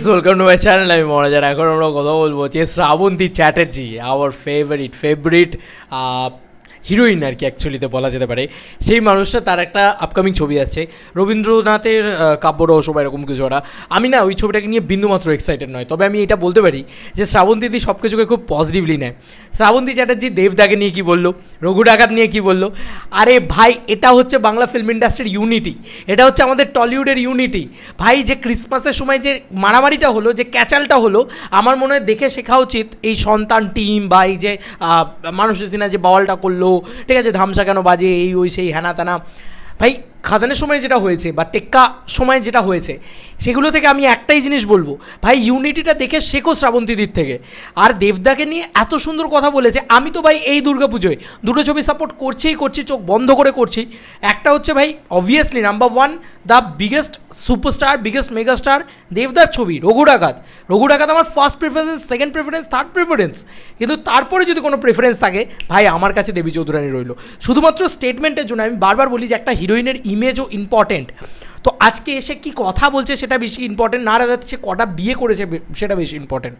Welcome to my channel আমি মহারাজার এখন আমরা কথা বলব যে Srabanti Chatterjee our favourite favourite heroine আর কি অ্যাকচুয়ালিতে বলা যেতে পারে। সেই মানুষটা তার একটা আপকামিং ছবি আছে। রবীন্দ্রনাথের আহ, কাব্য রহস্য বা এরকম কিছু ওরা। আমি না ওই ছবিটাকে নিয়ে বিন্দুমাত্র এক্সাইটেড নয়। তবে আমি এটা বলতে পারি যে শ্রাবন্তীদি সব কিছুকে খুব পজিটিভলি নেয়। শ্রাবন্তী চ্যাটার্জি দেবদাকে নিয়ে কী বলল? রঘু ডাকাত নিয়ে কী বলল? আরে ভাই এটা হচ্ছে বাংলা ফিল্ম ইন্ডাস্ট্রির ইউনিটি এটা হচ্ছে আমাদের টলিউডের ইউনিটি ভাই যে ক্রিসমাসের সময় যে মারামারিটা হলো যে ক্যাচালটা হলো আমার মনে হয় দেখে শেখা উচিত এই সন্তান টিম বা এই যে মানুষের সিনা যে বাওয়ালটা করল ঠিক আছে ধামসা কেন বাজে এই ওই সেই হ্যানা ত্যানা ভাই খাদানের সময় যেটা হয়েছে বা টেক্কা সময় যেটা হয়েছে, সেগুলো থেকে আমি একটাই জিনিস বলব, ভাই ইউনিটিটা দেখে শেখো শ্রাবন্তীদির থেকে। আর দেবদাকে নিয়ে এত সুন্দর কথা বলেছে, আমি তো ভাই এই দুর্গাপুজোয় দুটো ছবি সাপোর্ট করছেই করছি, চোখ বন্ধ করে করছি। একটা হচ্ছে ভাই obviously number one the biggest superstar biggest megastar দেবদার ছবি রঘু ডাকাত আমার first preference second preference third preference কিন্তু তারপরে যদি কোনো প্রেফারেন্স থাকে, ভাই আমার কাছে দেবী চৌধুরানী রইল। শুধুমাত্র স্টেটমেন্টের জন্য আমি বারবার বলি যে একটা হিরোইনের ইমেজও ইম্পর্টেন্ট তো আজকে এসে কি কথা বলছে সেটা বেশি ইম্পর্টেন্ট না রাদার সে কটা বিয়ে করেছে সেটা বেশি ইম্পর্টেন্ট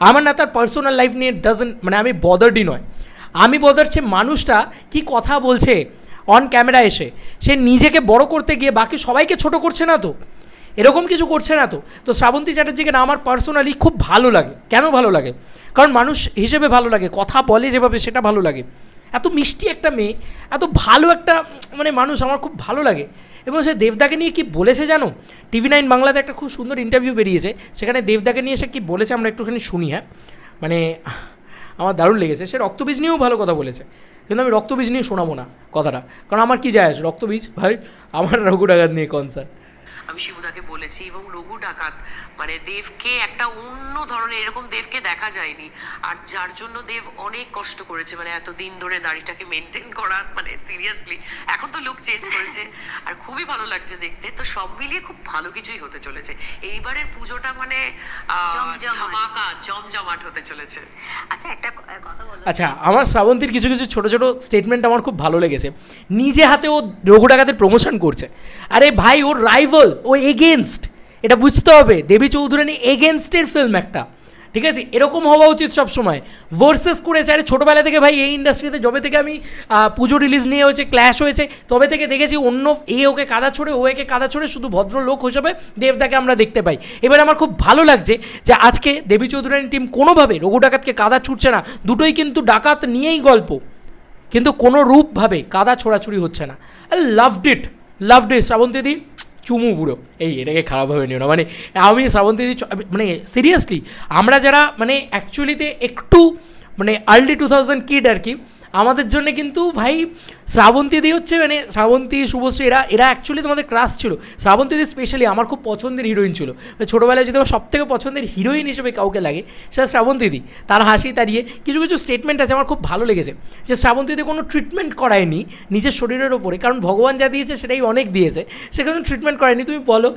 আমার না তার পার্সোনাল লাইফ নিয়ে ডাজেন্ট মানে আমি বদার্ডই নয়। আমি বদার্ছে মানুষটা কি কথা বলছে অন ক্যামেরা এসে। সে নিজেকে বড় করতে গিয়ে বাকি সবাইকে ছোট করছে না তো? এরকম কিছু করছে না তো? তো শ্রাবন্তী চ্যাটার্জিকে না আমার পার্সোনালি খুব ভালো লাগে। কেন ভালো লাগে? কারণ মানুষ হিসেবে ভালো লাগে। কথা বলে যেভাবে সেটা ভালো লাগে। এত মিষ্টি একটা মেয়ে, এত ভালো একটা মানে মানুষ, আমার খুব ভালো লাগে। এবং সে দেবদাকে নিয়ে কি বলেছে জানো? টিভি নাইন বাংলাতে একটা খুব সুন্দর ইন্টারভিউ বেরিয়েছে, সেখানে দেবদাকে নিয়ে সে কি বলেছে আমরা একটুখানি শুনি হ্যাঁ? মানে আমার দারুণ লেগেছে। সে রক্তবীজ নিয়েও ভালো কথা বলেছে, কিন্তু আমি রক্তবীজ নিয়ে শোনাবো না কথাটা। কারণ আমার কি যায় আসে? রক্তবীজ? ভাই, আমার রঘু নিয়ে কনসার্ন আমি শিবুদাকে বলেছি এবং লঘু ডাকাত মানে দেবকে একটা অন্য ধরনের এরকম দেবকে দেখা যায়নি। আর যার জন্য দেব অনেক কষ্ট করেছে মানে এত দিন ধরে দাড়িটাকে মেনটেন করার মানে সিরিয়াসলি এখন তো লুক চেঞ্জ করেছে। আর খুবই ভালো লাগছে দেখতে। তো সব মিলিয়ে খুব ভালো কিছুই হতে চলেছে। এইবারের পুজোটা মানে। ধামাকা জমজমাট হতে চলেছে। আচ্ছা একটা কথা বলো। আচ্ছা আমার শ্রাবন্তীর কিছু কিছু ছোট ছোট স্টেটমেন্ট আমার খুব ভালো লেগেছে। নিজে হাতে ও রঘু ডাকাতের প্রমোশন করছে। আরে ভাই ওর রাইভাল ও এগেনস্ট এটা বুঝতে হবে। দেবী চৌধুরানী এগেনস্টের ফিল্ম একটা। ঠিক আছে? এরকম হওয়া উচিত সব সময় ভার্সেস করেছে আরে ছোটোবেলা থেকে ভাই এই ইন্ডাস্ট্রিতে যবে থেকে আমি পুজো রিলিজ নিয়ে হয়েছে ক্ল্যাশ হয়েছে, তবে থেকে দেখেছি অন্য এ ওকে কাদা ছড়ে, ও একে কাদা ছড়ে শুধু ভদ্রলোক হিসাবে দেবদাকে আমরা দেখতে পাই। এবার আমার খুব ভালো লাগছে যে আজকে দেবী চৌধুরানী টিম কোনোভাবে রঘু ডাকাতকে কাদা ছুটছে না। দুটোই কিন্তু ডাকাত নিয়েই গল্প। কিন্তু কোনো রূপভাবে কাদা ছোড়াছুড়ি হচ্ছে না। লাভড ইট লাভড ইট শ্রাবন্তীদি চুমু পুরো। এই, এটাকে খারাপভাবে নিও না। মানে আমি শ্রাবন্তীদি মানে সিরিয়াসলি আমরা যারা মানে অ্যাকচুয়ালিতে একটু মানে আর্লি টু থাউজেন্ড কিড আর কি আমাদের জন্য কিন্তু ভাই শ্রাবন্তীদি হচ্ছে মানে শ্রাবন্তী, শুভশ্রী, এরা এরা অ্যাকচুয়ালি তোমাদের ক্রাস ছিল। শ্রাবন্তীদি স্পেশালি আমার খুব পছন্দের হিরোইন ছিল। ছোটোবেলায় যদি আমার সবথেকে পছন্দের হিরোইন হিসেবে কাউকে লাগে, সেটা শ্রাবন্তীদি তার হাসি তাড়িয়ে কিছু কিছু স্টেটমেন্ট আছে, আমার খুব ভালো লেগেছে। যে শ্রাবন্তীদি কোনো ট্রিটমেন্ট করায়নি নিজের শরীরের ওপরে, কারণ ভগবান যা দিয়েছে সেটাই অনেক দিয়েছে সেখানে ট্রিটমেন্ট করায়নি। তুমি বলো,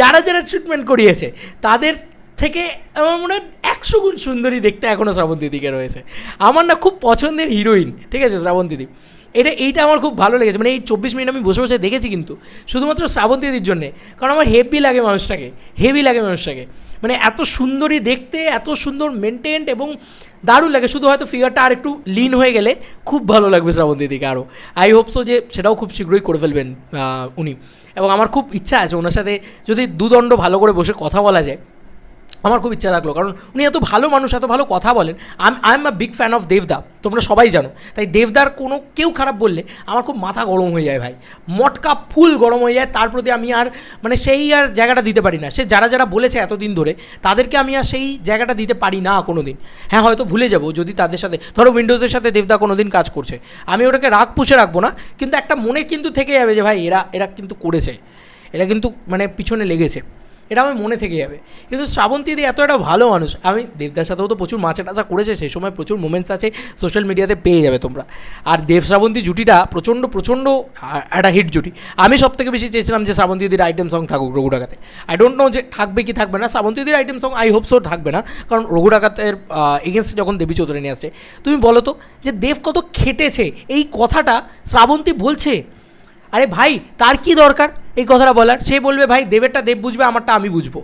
যারা যারা ট্রিটমেন্ট করিয়েছে, তাদের থেকে আমার মনে হয় একশো গুণ সুন্দরী দেখতে এখনও শ্রাবন্তীদিকে রয়েছে। আমার না খুব পছন্দের হিরোইন ঠিক আছে শ্রাবন্তীদি এটা, এইটা আমার খুব ভালো লেগেছে মানে এই চব্বিশ মিনিট আমি বসে বসে দেখেছি কিন্তু, শুধুমাত্র শ্রাবণ শ্রাবন্তীদির জন্যে, কারণ আমার হেভি লাগে মানুষটাকে হেভি লাগে মানুষটাকে। মানে এত সুন্দরী দেখতে, এত সুন্দর মেনটেন্ড এবং দারুণ লাগে, শুধু হয়তো ফিগারটা আর একটু লিন হয়ে গেলে খুব ভালো লাগবে শ্রাবণ দিদিকে আরও আই হোপ সো যে সেটাও খুব শীঘ্রই করে ফেলবেন উনি। এবং আমার খুব ইচ্ছা আছে ওনার সাথে যদি দুদণ্ড ভালো করে বসে কথা বলা যায় আমার খুব ইচ্ছা লাগল। কারণ উনি এত ভালো মানুষ, এত ভালো কথা বলেন। I I am a big fan of দেবদা তোমরা সবাই জানো। তাই দেবদার কোনো কেউ খারাপ বললে আমার খুব মাথা গরম হয়ে যায় ভাই। মটকা ফুল গরম হয়ে যায়, তার প্রতি আমি আর মানে সেই আর জায়গাটা দিতে পারি না। সে যারা যারা বলেছে এতদিন ধরে, তাদেরকে আমি আর সেই জায়গাটা দিতে পারি না কোনো দিন হ্যাঁ হয়তো ভুলে যাব যদি তাদের সাথে, ধরো উইন্ডোজের সাথে দেবদা কোনো দিন কাজ করছে। আমি ওটাকে রাগ পুষে রাখব না, কিন্তু একটা মনে কিন্তু থেকে যাবে যে ভাই, এরা এরা কিন্তু করেছে। এরা কিন্তু মানে পিছনে লেগেছে। এটা আমার মনে থেকে যাবে। কিন্তু শ্রাবন্তীদি এত একটা ভালো মানুষ। আমি দেবদার সাথেও তো প্রচুর মাছা টাচা করেছে, সেই সময় প্রচুর মোমেন্টস আছে সোশ্যাল মিডিয়াতে পেয়ে যাবে তোমরা। আর দেব শ্রাবন্তী জুটিটা প্রচণ্ড প্রচণ্ড একটা হিট জুটি। আমি সব থেকে বেশি চেয়েছিলাম যে শ্রাবন্তীদির আইটেম সং থাকুক রঘু ডাকাতে আই ডোন্ট নো যে থাকবে কি থাকবে না। শ্রাবন্তীদির item song I hope so থাকবে না। কারণ রঘু ডাকাতের এগেনস্টে যখন দেবী চৌধুরী নিয়ে আসছে, তুমি বলো তো যে দেব কত খেটেছে? এই কথাটা শ্রাবন্তী বলছে? আরে ভাই, তার কি দরকার? এই কথাটা বলার। সে বলবে, ভাই, দেবেরটা দেব বুঝবে, আমারটা আমি বুঝব।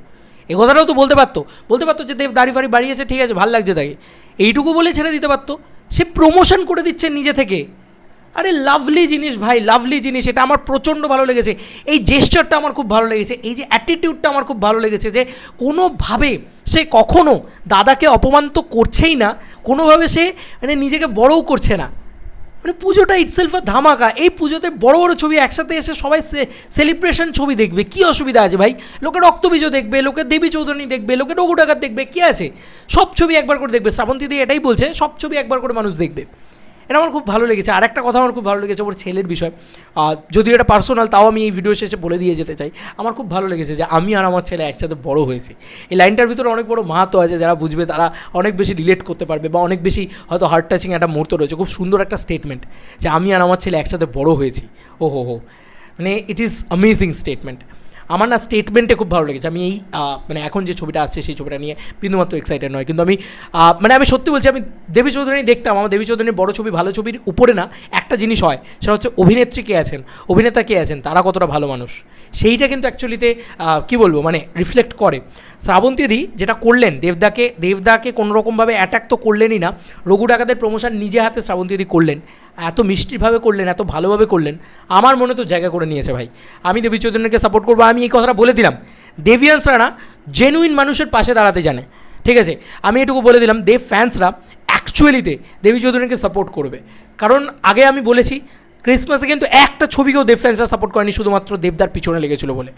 এ কথাটাও তো বলতে পারতো। বলতে পারতো যে, দেব দাড়ি ফাড়ি বাড়িয়েছে, ঠিক আছে, ভালো লাগছে তাকে। এইটুকু বলে ছেড়ে দিতে পারতো। সে প্রমোশন করে দিচ্ছে নিজে থেকে। আরে লাভলি জিনিস ভাই লাভলি জিনিস, এটা আমার প্রচণ্ড ভালো লেগেছে। এই জেস্টারটা আমার খুব ভালো লেগেছে, এই যে অ্যাটিটিউডটা আমার খুব ভালো লেগেছে যে, কোনোভাবে সে কখনো দাদাকে অপমান তো করছেই না, কোনোভাবে সে মানে নিজেকে বড়ও করছে না। মানে পুজোটা ইটসেলফ ধামাকা। এই পুজোতে বড় বড় ছবি একসাথে এসে সবাই সেলিব্রেশন ছবি দেখবে। কি অসুবিধা আছে ভাই? লোকে রক্তবীজও দেখবে, লোকে দেবী চৌধুরী দেখবে, লোকে ডগু ডাকাত দেখবে, কি আছে? সব ছবি একবার করে দেখবে। শ্রাবন্তী এটাই বলছে, সব ছবি একবার করে মানুষ দেখবে। এটা আমার খুব ভালো লেগেছে। আর একটা কথা আমার খুব ভালো লেগেছে ওর ছেলের বিষয়। যদি এটা পার্সোনাল তাও আমি এই ভিডিও শেষে বলে দিয়ে যেতে চাই। আমার খুব ভালো লেগেছে যে আমি আর আমার ছেলে একসাথে বড় হয়েছি। এই লাইনটার ভিতরে অনেক বড় মাহাত্ম আছে, যারা বুঝবে তারা অনেক বেশি রিলেট করতে পারবে বা অনেক বেশি হয়তো হার্ট টাচিং একটা মুহূর্ত রয়েছে। খুব সুন্দর একটা স্টেটমেন্ট যে আমি আর আমার ছেলে একসাথে বড় হয়েছি। ও হো হো মানে ইট ইজ অ্যামেজিং স্টেটমেন্ট আমার না স্টেটমেন্টে খুব ভালো লেগেছে। আমি এই মানে এখন যে ছবিটা আসছে, সেই ছবিটা নিয়ে বিন্দুমাত্র এক্সাইটেড নয়। কিন্তু আমি মানে আমি সত্যি বলছি, আমি দেবী চৌধুরী দেখতাম। আমার দেবী চৌধুরীর বড় ছবি, ভালো ছবির উপরে না একটা জিনিস হয়, সেটা হচ্ছে অভিনেত্রী কে আছেন, অভিনেতা কে আছেন, তারা কতটা ভালো মানুষ। সেইটা কিন্তু অ্যাকচুয়ালিতে কী বলব মানে রিফ্লেক্ট করে। শ্রাবন্তীদি যেটা করলেন, দেবদাকে দেবদাকে কোনোরকমভাবে অ্যাটাক তো করলেনই না। রঘু ডাকাতের প্রমোশন নিজে হাতে শ্রাবন্তীদি করলেন। এত মিষ্টিভাবে করলেন, এত ভালোভাবে করলেন, আমার মনে তো জায়গা করে নিয়েছে ভাই। আমি দেবী চৌধুরীকে সাপোর্ট করব, আমি এই কথাটা বলে দিলাম। দেবিয়ান্সরা না জেনুইন মানুষের পাশে দাঁড়াতে জানে, ঠিক আছে? আমি এটুকু বলে দিলাম, দেব ফ্যান্সরা অ্যাকচুয়ালিতে দেবী চৌধুরীকে সাপোর্ট করবে। কারণ আগে আমি বলেছি ক্রিসমাসে কিন্তু একটা ছবিকেও দেব ফ্যান্সরা সাপোর্ট করেনি, শুধুমাত্র দেবদার পিছনে লেগেছিল বলে।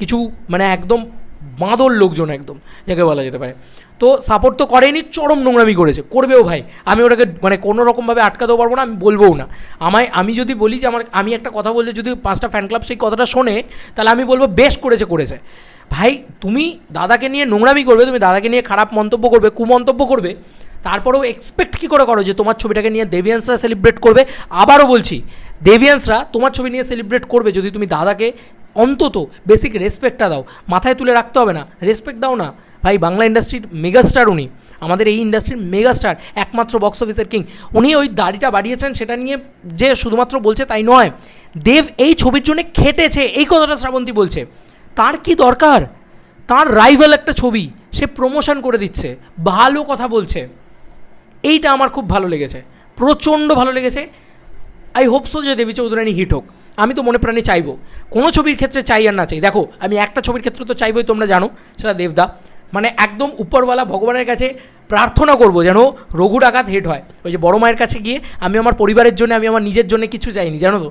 কিছু মানে একদম বাঁদর লোকজন একদম, যাকে বলা যেতে পারে। তো সাপোর্ট তো করেনি, চরম নোংরামি করেছে। করবেও ভাই, আমি ওটাকে মানে কোনো রকমভাবে আটকাতেও পারব না, আমি বলবোও না। আমায়, আমি যদি বলি যে আমার, আমি একটা কথা বললে যদি পাঁচটা ফ্যান ক্লাব সেই কথাটা শোনে, তাহলে আমি বলব বেশ করেছে করেছে। ভাই, তুমি দাদাকে নিয়ে নোংরামি করবে, তুমি দাদাকে নিয়ে খারাপ মন্তব্য করবে, কুমন্তব্য করবে, তারপরেও এক্সপেক্ট কী করে করো যে তোমার ছবিটাকে নিয়ে দেভিয়ান্সরা সেলিব্রেট করবে? আবারও বলছি, দেভিয়ান্সরা তোমার ছবি নিয়ে সেলিব্রেট করবে যদি তুমি দাদাকে অন্তত বেসিক রেসপেক্টটা দাও। মাথায় তুলে রাখতে হবে না। রেসপেক্ট দাও না। ভাই, বাংলা ইন্ডাস্ট্রির মেগাস্টার উনি। আমাদের এই ইন্ডাস্ট্রির মেগাস্টার একমাত্র বক্স অফিসের কিং উনি ওই দাড়িটা বাড়িয়েছেন, সেটা নিয়ে যে শুধুমাত্র বলছে তাই নয়। দেব এই ছবির জন্য খেটেছে, এই কথাটা শ্রাবন্তী বলছে। তার কি দরকার? তার রাইভাল একটা ছবি, সে প্রমোশন করে দিচ্ছে। ভালো কথা বলছে। এইটা আমার খুব ভালো লেগেছে। প্রচণ্ড ভালো লেগেছে। আই হোপ সো যে দেবী চৌধুরানী হিট হোক। আমি তো মনে প্রাণে চাইব। কোনো ছবির ক্ষেত্রে চাই আর না চাই। দেখো, আমি একটা ছবির ক্ষেত্রে তো চাইবই তোমরা জানো, সেটা দেবদা। মানে একদম উপরওয়ালা ভগবানের কাছে প্রার্থনা করব যেন রঘু ডাকাত হিট হয়। ওই যে বড় মায়ের কাছে গিয়ে আমি আমার পরিবারের জন্য, আমি আমার নিজের জন্য কিছু চাইনি, জানো তো?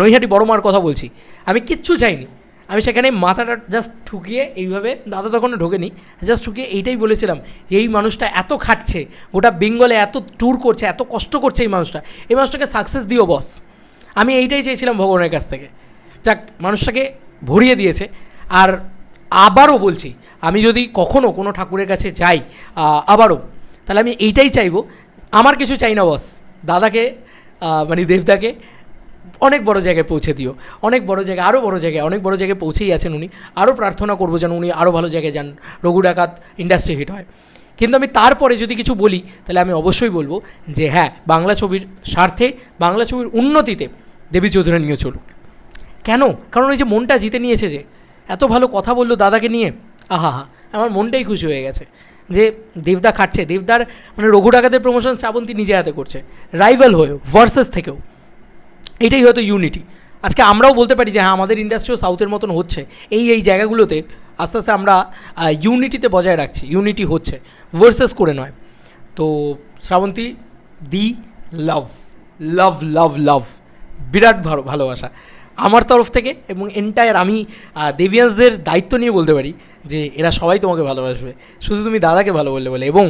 নৈহাটি বড় মার কথা বলছি। আমি কিচ্ছু চাইনি। আমি সেখানে মাথাটা জাস্ট ঠুকিয়ে এইভাবে, দাদা তখন ঢোকেনি জাস্ট ঠুকিয়ে এইটাই বলেছিলাম যে এই মানুষটা এত খাটছে, গোটা বেঙ্গলে এত ট্যুর করছে, এত কষ্ট করছে এই মানুষটা। এই মানুষটাকে সাকসেস দিও বস আমি এইটাই চেয়েছিলাম ভগবানের কাছ থেকে। যাক, মানুষটাকে ভরিয়ে দিয়েছে। আর আবারও বলছি, আমি যদি কখনও কোনো ঠাকুরের কাছে যাই আবারও, তাহলে আমি এইটাই চাইব। আমার কিছু চাই না, বস। দাদাকে মানে দেবদাকে অনেক বড় জায়গায় পৌঁছে দিও। অনেক বড় জায়গায়, আরও বড় জায়গায়, অনেক বড় জায়গায় পৌঁছেই আছেন উনি। আরও প্রার্থনা করব যেন উনি আরও ভালো জায়গায় যান। রঘু ডাকাত ইন্ডাস্ট্রি হিট হয়। কিন্তু আমি তারপরে যদি কিছু বলি, তাহলে আমি অবশ্যই বলব যে হ্যাঁ বাংলা ছবির স্বার্থে, বাংলা ছবির উন্নতিতে দেবী চৌধুরী নিয়ে চলুক। কেন? কারণ ওই যে মনটা জিতে নিয়েছে যে, এত ভালো কথা বলল দাদাকে নিয়ে, আহা হা, আমার মনটাই খুশি হয়ে গেছে যে দেবদা খাটছে। দেবদার মানে রঘু ডাকাতের প্রমোশন শ্রাবন্তী নিজে হাতে করছে। রাইভাল হয়েও ভার্সেস থেকেও। এটাই হয়তো ইউনিটি আজকে আমরাও বলতে পারি যে হ্যাঁ আমাদের ইন্ডাস্ট্রিও সাউথের মতন হচ্ছে। এই এই জায়গাগুলোতে আস্তে আস্তে আমরা ইউনিটিতে বজায় রাখছি। ইউনিটি হচ্ছে ভার্সেস করে নয়। তো শ্রাবন্তী দি লাভ লাভ লাভ লাভ বিরাট ভালো, ভালোবাসা। আমার তরফ থেকে এবং এন্টায়ার আমি দেবিয়ান্সদের দায়িত্ব নিয়ে বলতে পারি যে এরা সবাই তোমাকে ভালোবাসবে। শুধু তুমি দাদাকে ভালো বললে বলে। এবং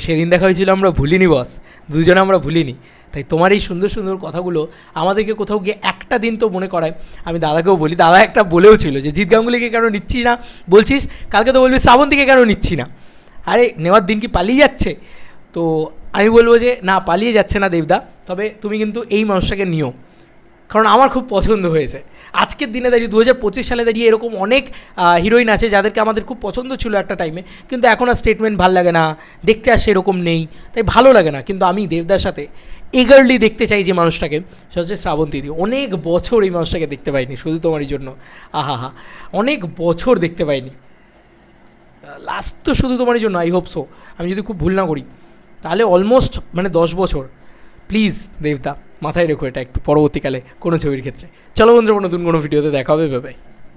সেদিন দেখা হয়েছিল আমরা ভুলিনি বস দুজনে আমরা ভুলিনি। তাই তোমার এই সুন্দর সুন্দর কথাগুলো আমাদেরকে কোথাও গিয়ে একটা দিন তো মনে করায়। আমি দাদাকেও বলি, দাদা একটা বলেও ছিল যে, জিৎ গাঙ্গুলিকে কেন নিচ্ছি না? বলছিস, কালকে তো বলবি শ্রাবন্তীকে কেন নিচ্ছি না? আরে, নেওয়ার দিন কি পালিয়ে যাচ্ছে? তো আমি বলব যে, না, পালিয়ে যাচ্ছে না দেবদা। তবে তুমি কিন্তু এই মানুষটাকে নিও। কারণ আমার খুব পছন্দ হয়েছে। আজকের দিনে দাঁড়িয়ে দু হাজার পঁচিশ সালে দাঁড়িয়ে এরকম অনেক হিরোইন আছে যাদেরকে আমাদের খুব পছন্দ ছিল একটা টাইমে কিন্তু এখন আর স্টেটমেন্ট ভালো লাগে না, দেখতে আর সেরকম নেই, তাই ভালো লাগে না। কিন্তু আমি দেবদার সাথে এগারলি দেখতে চাই যে মানুষটাকে সেটা হচ্ছে শ্রাবন্তী দি অনেক বছর এই মানুষটাকে দেখতে পাইনি, শুধু তোমারই জন্য। আহা হা, অনেক বছর দেখতে পাইনি। লাস্ট তো শুধু তোমারই জন্য আই হোপ সো আমি যদি খুব ভুল না করি, তাহলে অলমোস্ট মানে দশ বছর। প্লিজ দেবদা। মাথায় রেখো এটা একটু পরবর্তীকালে কোনো ছবির ক্ষেত্রে। চলো বন্ধুরা নতুন কোনো ভিডিওতে দেখা হবে